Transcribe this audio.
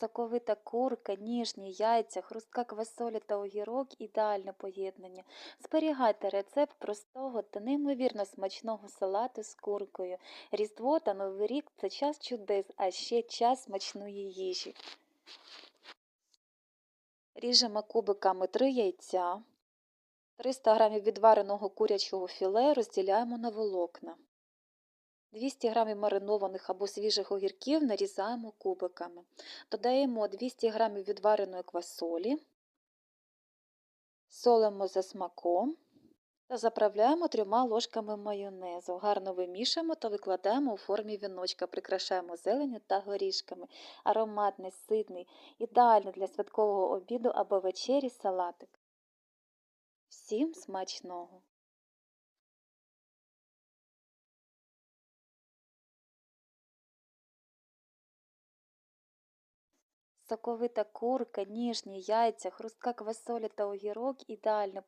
Соковита курка, ніжні яйця, хрустка квасоля та огірок– ідеальне поєднання. Зберігайте рецепт простого та неймовірно смачного салату з куркою. Різдво та Новий рік – це час чудес, а ще час смачної їжі. Ріжемо кубиками 3 яйця. 300 г відвареного курячого філе розділяємо на волокна. 200 г маринованих або свіжих огірків нарізаємо кубиками. Додаємо 200 г відвареної квасолі, солимо за смаком та заправляємо трьома ложками майонезу. Гарно вимішуємо та викладаємо у формі віночка, прикрашаємо зеленню та горішками. Ароматний, ситний, ідеальний для святкового обіду або вечері салатик. Всім смачного! Соковита курка, ніжні яйця, хрустка квасоля та огірок – ідеальне